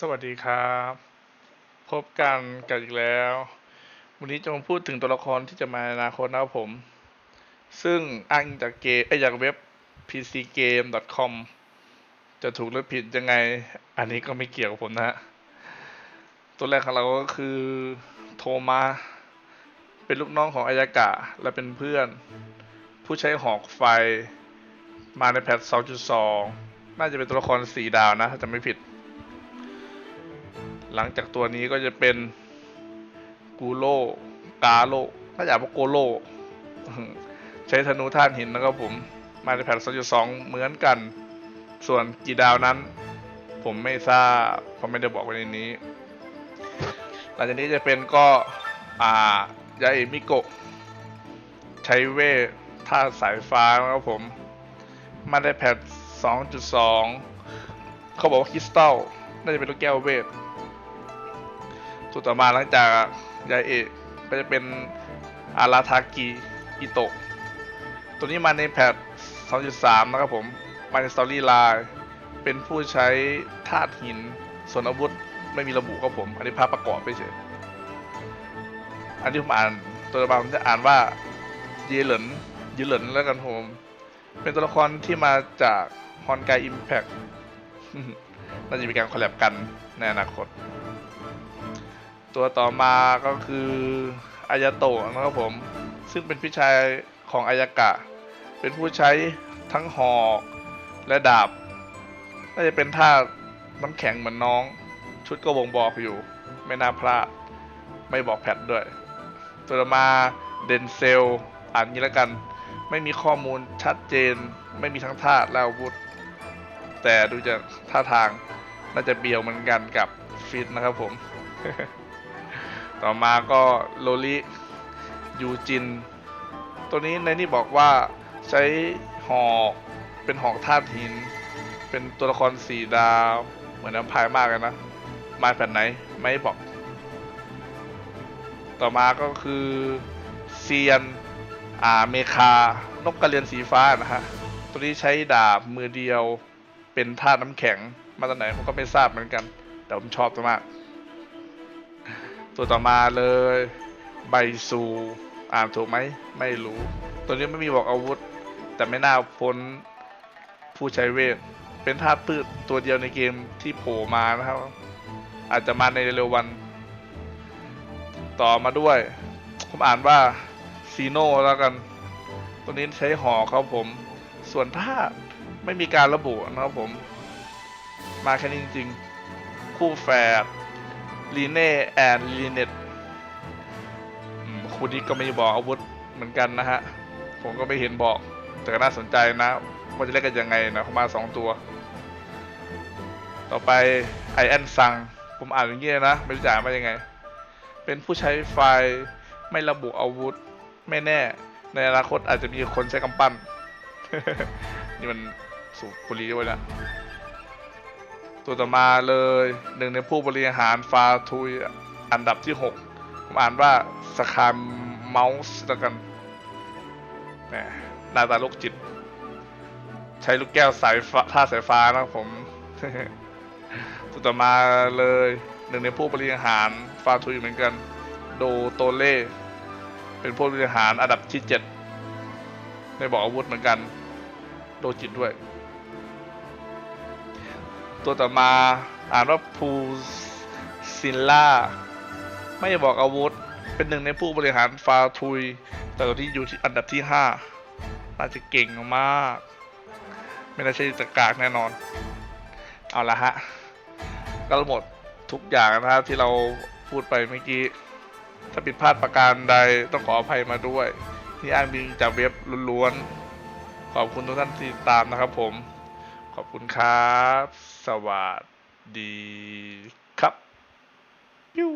สวัสดีครับ พบกันกันอีกแล้ว วันนี้จะมาพูดถึงตัวละครที่จะมาในอนาคตนะครับผม ซึ่งอ้างจากเกมไอยจากเว็บ pcgame.com จะถูกหรือผิดยังไง อันนี้ก็ไม่เกี่ยวกับผมนะฮะตัวแรกของเราก็คือโทมา เป็นลูกน้องของอายากะ และเป็นเพื่อน ผู้ใช้หอกไฟมาในแพท 2.2 น่าจะเป็นตัวละครสีดาวนะ ถ้าจะไม่ผิด หลังจากตัวนี้ก็จะเป็นกูโลกาโลถ้าอยากว่าโกโล ใช้ธนูท่านหินนะครับผม มาในแพท2.2 เหมือนกัน ส่วนกี่ดาวนั้น ผมไม่ทราบเพราะไม่ได้บอกไว้ในนี้ หลังจากนี้จะเป็นก็อ่ายาเอมิโกะใช้เวทท่าสายฟ้านะครับผม มาได้แพท2.2 เขาบอกว่าคริสตัลน่าจะเป็นลูกแก้วเวท สุดต่อมาหลังจากยายเอะก็จะเป็นอาราทากิอิโตะตัวนี้มาในแพท2.3 นะครับผม มาในสตอรี่ไลน์เป็นผู้ใช้ธาตุหิน ส่วนอาวุธไม่มีระบุครับผม อันนี้ภาพประกอบไปเฉยอันที่ผมอ่านตัวบางผมจะอ่านว่าเยเหลินเยเหลินแล้วกันผม เป็นตัวละครที่มาจากฮอนไกอิมแพคน่าจะมีการคอลแลบกันในอนาคต ตัวต่อมาก็คืออายาโตะนะครับผม ซึ่งเป็นพี่ชายของอายากะ เป็นผู้ใช้ทั้งหอกและดาบน่าจะเป็นท่าน้ำแข็งเหมือนน้อง ชุดก็บ่งบอกอยู่ ไม่น่าพลาด ไม่บอกแพทด้วย ตัวต่อมาเดนเซล อ่านงี้แล้วกัน ไม่มีข้อมูลชัดเจน ไม่มีทั้งท่าและอาวุธ แต่ดูจากท่าทางน่าจะเบียวเหมือนกันกับฟิตนะครับผม ต่อมาก็โลลิยูจิน ตัวนี้ในนี่บอกว่าใช้หอกเป็นหอกธาตุหิน เป็นตัวละครสีดาว เหมือนน้ำพายมากเลยนะ มาแผ่นไหนไม่บอก ต่อมาก็คือเซียนอ่าเมคานกกระเรียนสีฟ้านะฮะ ตัวนี้ใช้ดาบมือเดียวเป็นธาตุน้ำแข็ง มาจากไหนผมก็ไม่ทราบเหมือนกัน แต่ผมชอบตัวมาก ตัวต่อมาเลยไบซูอ่านถูกไหมไม่รู้ ตัวนี้ไม่มีบอกอาวุธ แต่ไม่น่าพ้นผู้ใช้เวท เป็นธาตุพืชตัวเดียวในเกมที่โผล่มานะครับ อาจจะมาในเร็ววัน ต่อมาด้วย ผมอ่านว่าซีโนแล้วกัน ตัวนี้ใช้ห่อครับผม ส่วนธาตุไม่มีการระบุนะครับผม มาแค่นี้จริงๆ คู่แฝด ลีเน่แอนลีเนตคู่นี้ก็ไม่บอกอาวุธเหมือนกันนะฮะ ผมก็ไม่เห็นบอกแต่ก็น่าสนใจนะว่าจะเล่นกันยังไงนะเขามาสองตัว ต่อไปไอแอนซัง ผมอ่านอย่างนี้ยนะ ไม่รู้จ่านว่ายังไง เป็นผู้ใช้ไฟล์ไม่ระบุอาวุธ ไม่แน่ ในอนาคตอาจจะมีคนใช้กำปั้น นี่มันสูบบุหรีด้วยนะ ตัวต่อมาเลยหนึ่งในผู้บริหารฟาทุยอันดับที่ 6 ผมอ่านว่าสคามเมาส์แล้วกันแหมหน้าตาโรคจิต ใช้ลูกแก้วสายฟ้าท่าสายฟ้านะผมตัวต่อมาเลยหนึ่งในผู้บริหารฟาทุยเหมือนกัน โดโตเล่เป็นผู้บริหารอันดับที่ 7ไม่บอกอาวุธเหมือนกัน โดจิตด้วย ตัวต่อมาอ่านว่าพูซินล่า ไม่บอกอาวุธ เป็นหนึ่งในผู้บริหารฟาทุย แต่ตัวที่อยู่ที่อันดับที่ 5 น่าจะเก่งมาก ไม่น่าใช่ตะกากแน่นอน เอาละฮะ ก็หมดทุกอย่างนะครับที่เราพูดไปเมื่อกี้ ถ้าผิดพลาดประการใดต้องขออภัยมาด้วย ที่อ้างบิงจากเว็บล้วนๆ ขอบคุณทุกท่านที่ติดตามนะครับผม ขอบคุณครับ สวัสดีครับยู